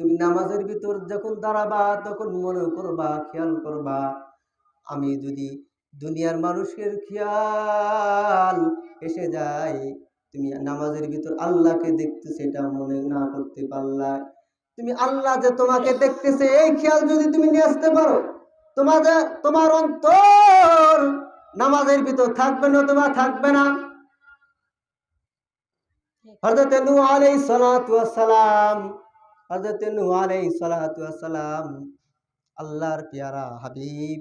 তুমি নামাজের ভিতর যখন দাঁড়াবা, তখন মনে করবা, খেয়াল করবা। আমি যদি দুনিয়ার মানুষের খেয়াল এসে যায় তুমি নামাজের ভিতর আল্লাহকে দেখতেছে এটা মনে না করতে পারলা। তুমি আল্লাহ যে তোমাকে দেখতেছে, এই খেয়াল যদি তুমি নিয়ে আসতে পারো, তোমাদের, তোমার অন্তর নামাজের ভিতর থাকবে না তোমার থাকবে না। হযরত নূহ আলাইহিস সালাম হযরত নূহ আলাইহিস সালাতু সালাম, আল্লাহর পেয়ারা হাবিব।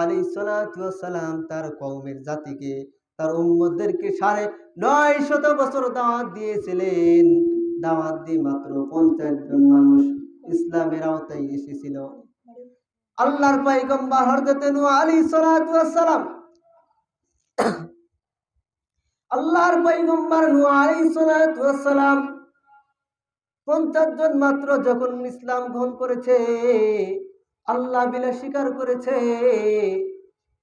আলাইহিস সালাতু সালাম তার কওমের জাতিকে, তার উম্মতদেরকে সাড়ে নয় শত বছর দাওয়াত দিয়েছিলেন। দাওয়াত দিয়ে মাত্র পঞ্চাশ জন মানুষ ইসলামের আওতায় এসেছিল। আল্লাহর পয়গম্বর হযরত নূহ আলাইহিস সালাম, আল্লাহর পয়গম্বর নূহ আলাইহিস সালাতু সালাম পঞ্চাশ জন মাত্র যখন ইসলাম গ্রহণ করেছে, আল্লাহ বিলা স্বীকার করেছে,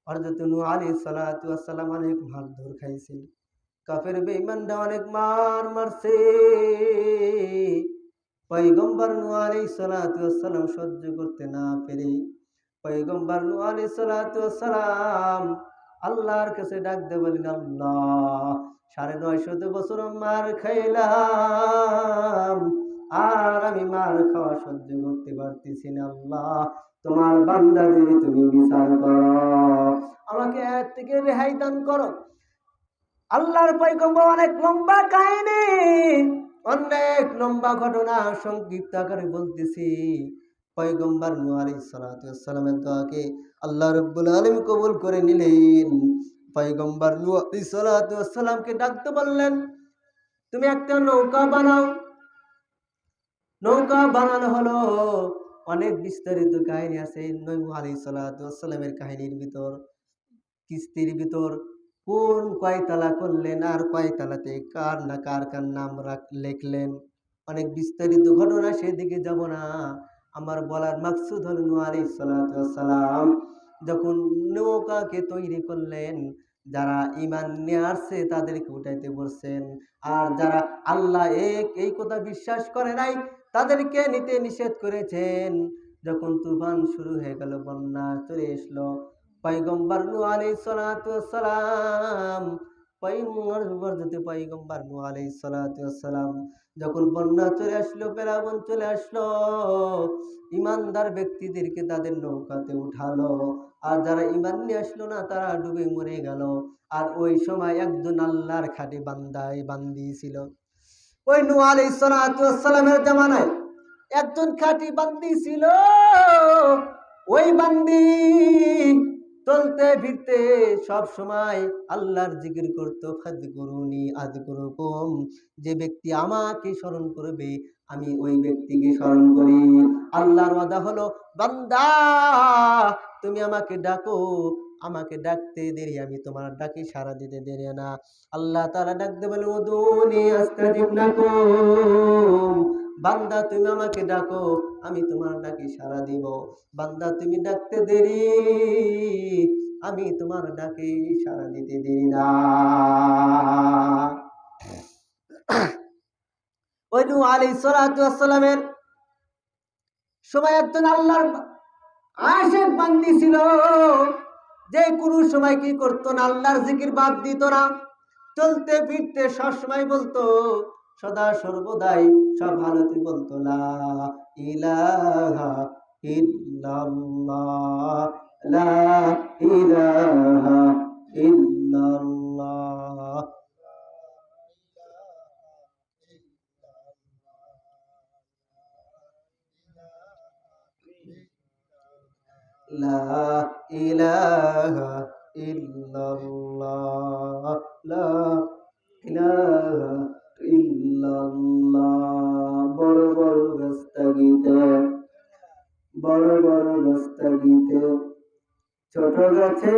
হযরত নূহ আলাইহিস সালাতু ওয়াস সালাম অনেক মারধর খাইছে কাফের বেঈমানরা অনেক মার মারছে। পয়গম্বর নূহ আলাইহিস সালাতু ওয়াস সালাম সহ্য করতে না পেরে পয়গম্বর নূহ আলাইহিস সালাতু ওয়াস সালাম আল্লাহর কাছে ডাক দে বলেন আল্লাহ, সাড়ে নয় শত বছর মার খাইলাম। আর আমি মার খাওয়া সহ্য করতে পারতেছি না, আল্লাহ। তোমার বান্দাদের তুমি বিচার করো। আমাকে এর থেকে রেহাই দান করো। আল্লাহর পয়গম্বর অনেক লম্বা কাহিনী, অনেক লম্বা ঘটনা সংক্ষিপ্ত আকারে বলতেছি। পয়গম্বর নূহ আলাইহিস সালাতু সালামের দোয়াকে আল্লাহ রব্বুল আলামিন কবুল করে নিলেন। পয়গম্বর নূহ আলাইহিস সালাতু সালামকে ডাকতে বললেন, তুমি একটা নৌকা বানাও। নৌকা বানানো হলো। অনেক বিস্তারিত কাহিনী আছে। নূহ আলাইহিস সালাতু ওয়াস সালামের কাহিনীর ভিতর। কিস্তির ভিতর কোন কয়তলা করলেন আর কয়তলাতে কার না কার কার নাম লিখলেন। অনেক বিস্তারিত ঘটনা সেদিকে যাব না। আমার বলার মাকসুদ হল নূহ আলাইহিস সালাতু ওয়াস সালাম। যখন নৌকাকে তৈরি করলেন, যারা ইমান নিয়ে আসছে তাদেরকে উঠাইতে বলছেন। আর যারা আল্লাহ এক, এই কথা বিশ্বাস করে নাই তাদেরকে নিতে নিষেধ করেছেন। যখন তুফান শুরু হয়ে গেল, বন্যা চলে এসলো। আলাইহিস সালাতু ওয়াস সালাম ওয়াস সালাম, যখন বন্যা চলে আসলো পেরাবন চলে আসলো, ইমানদার ব্যক্তিদেরকে তাদের নৌকাতে উঠালো। আর যারা ইমান নিয়ে আসলো না, তারা ডুবে মরে গেল। আর ওই সময় একজন আল্লাহর খাটে বান্দায় বান্দি ছিল। ওই আলাইহিস সালাতু সালামের জামানায় একজন খাঁটি বান্দি ছিল। ওই বান্দি চলতে ফিরতে সব সময় আল্লাহর জিকির করতো খাদ করুনি আদ করুকম যে ব্যক্তি আমাকে স্মরণ করবে, আমি ওই ব্যক্তিকে স্মরণ করি। আল্লাহর ওয়াদা হলো, বান্দা, তুমি আমাকে ডাকো আমাকে ডাকতে দেরি, আমি তোমার ডাকে সারা দিতে দেরি না। আল্লাহ তাআলা ডাকতে বলে আস্তাজিব লাকুম বান্দা, তুমি আমাকে ডাকো, আমি তোমার ডাকে সাড়া দিব। বান্দা, তুমি ডাকতে দেরি, আমি তোমার ডাকে সাড়া দিতে দেরি না। ওই নূহ আলাইহিস সালাতু ওয়াস সালামের সময় একজন আল্লাহর আশেক বান্দি ছিল। যে কোনো সময় কি করতো না? আল্লাহর জিকির বাদ দিত না। চলতে ফিরতে সবসময় বলতো, সদা সর্বদাই সব হালতে বলতো, লা লা ইলাহা ইল্লাল্লাহ, লা ইলাহা ইল্লাল্লাহ, বড় বড় রাস্তা গীতে বড় বড় রাস্তা গীতে ছোট গাছে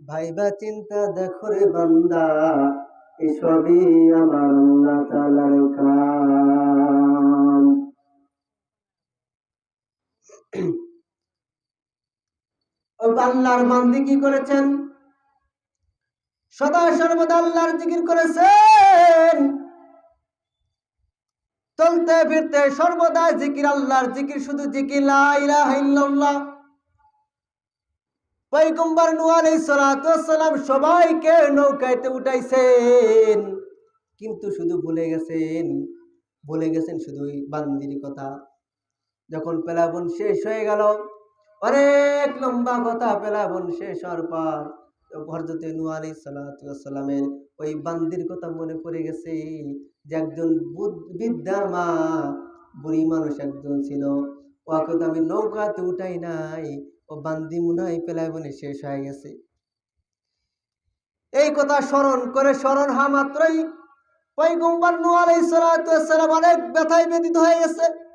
ভাইবা চিন্তা দেখো রে বান্দা, এসবই আমার আল্লাহ কাম আল্লাহর বান্দি কি করেছেন? সদা সর্বদা আল্লাহর জিকির করেছেন। চলতে ফিরতে সর্বদা জিকির, আল্লাহর জিকির, শুধু জিকির, লা ইলাহা ইল্লাল্লাহ। পয়গম্বর নূহ আলাইহিস সালাতু ওয়াসসালাম সবাইকে নৌকাতে উঠাইছেন। কিন্তু শুধু ভুলে গেছেন ভুলে গেছেন শুধু বান্দির কথা। যখন পেলাবন শেষ হয়ে গেল, অনেক লম্বা কথা পেলাবন শেষ হওয়ার পর হরজতে নূহ আলাইহিস সালাতু ওয়াসসালামের ওই বান্দির কথা মনে পড়ে গেছে যে একজন বুদ- বৃদ্ধা মা, বুড়ি মানুষ একজন ছিল। ওকে তো আমি নৌকাতে উঠাই নাই, ও বান্দি মনে হয় পেলায় বনে শেষ হয়ে গেছে। এই কথা স্মরণ করে স্মরণ হা মাত্রই পৈগম্বর আলাইহিস সালাতু ওয়াসসালাম অনেক ব্যথায় ব্যথিত হয়ে গেছে।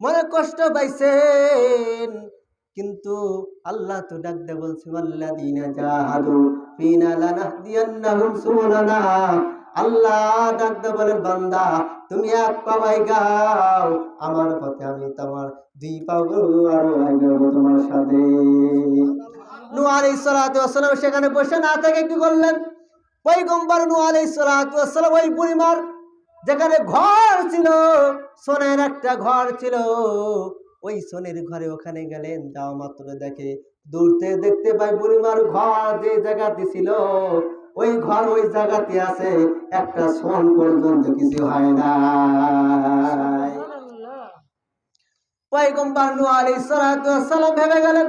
মনে কষ্ট পাইছেন। কিন্তু আল্লাহ তো ডাক দে বলছে আল্লাযীনা জাহাদু ফিনা লানাহদিয়ান্নাহুম সুবুলানা। আল্লাহ ডাক দে বলেন, বান্দা, তুমি এক পাবাই গাও। আমার পথে আমি তোমার দুই পাও আরও আগাবো তোমার সাথে। নূহ আলাইহিস সালাতু ওয়াসসালাম সেখানে বসে না থেকে কি করলেন? পয়গম্বর নূহ আলাইহিস সালাতু ওয়াসসালাম ওই পরিমার যেখানে ঘর ছিল, সোনের একটা ঘর ছিল, ওই সোনের ঘরে ওখানে গেলেন। যাওয়া মাত্র দেখে, দূরতে দেখতে পাই বুড়িমার ঘর যে জায়গাতে ছিল, ওই ঘর ওই জায়গাতে আছে। একটা সোন পর্যন্ত কিছু হয় না। পয়গম্বর আলাইহিস সালাতু ওয়াসসালাম ভেবে গেলেন।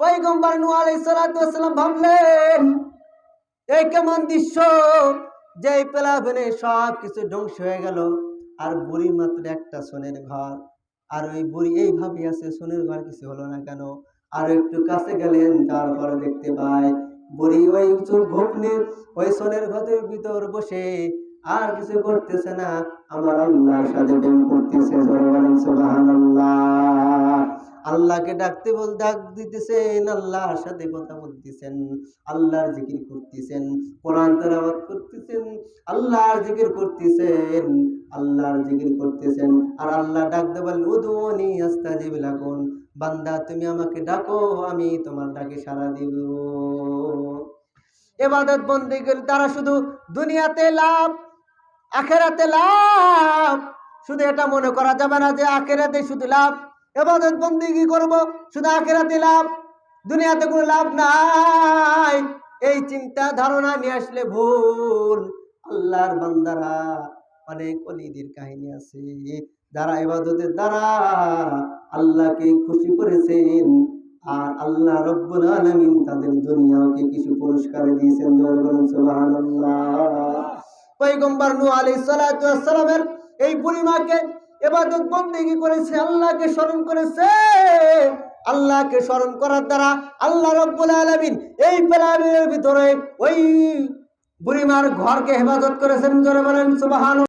পয়গম্বর আলাইহিস সালাতু ওয়াসসালাম ভাবলেন এই কেমন দৃশ্য? যে প্লাবনে সব কিছু ধ্বংস হয়ে গেল, আর বুড়ি মাত্র একটা সোনের ঘর। আর ওই বুড়ি এইভাবে আছে, সোনের ঘর কিছু হলো না কেন? আর একটু কাছে গেলেন, তারপরে দেখতে পায় বুড়ি ওই ঘুপনি ওই সোনের ঘরের ভিতর বসে আর কিছু করতেছে না। আমার আল্লাহর সাথে প্রেম করতেছে সুবহানাল্লাহ। আল্লাহকে ডাকতে বল, ডাক দিতেছেন আল্লাহর সাথে কথা বলতেছেন, আল্লাহর জিকির করতেছেন, কোরআন তেলাওয়াত করতেছেন, আল্লাহর জিকির করতেছেন, আল্লাহর জিকির করতেছেন। আর আল্লাহ ডাক দে বলেন উদুনি আস্তাজিব লাকুন বান্দা তুমি আমাকে ডাকো, আমি তোমার ডাকে সাড়া দিব। এবাদত বন্দিগির তারা শুধু দুনিয়াতে লাভ, আখেরাতে লাভ, শুধু এটা মনে করা যাবে না যে আখেরাতে শুধু লাভ। এবাদত বন্দিগি করব? শুধু আখেরাতে লাভ? দুনিয়াতে কোনো লাভ নাই। এই চিন্তা ধারণা নিয়ে আসলে ভুল। আল্লাহর বান্দারা অনেক অলিদের কাহিনী আছে। যারা ইবাদতের দ্বারা আল্লাহকে খুশি করেছেন আর আল্লাহ রব্বুল আলামিন তাদের দুনিয়াকে কিছু পুরস্কার দিয়েছেন। আলাইহিস সালাতু ওয়াস সালামের এই বুড়িমাকে এবাদত বন্দেগি করেছে, আল্লাহকে স্মরণ করেছে। আল্লাহকে স্মরণ করার দ্বারা আল্লাহ রব্বুল আলামিন এই প্লাবের ভিতরে ওই বুড়িমার ঘরকে হেফাজত করেছেন। জোরে বলেন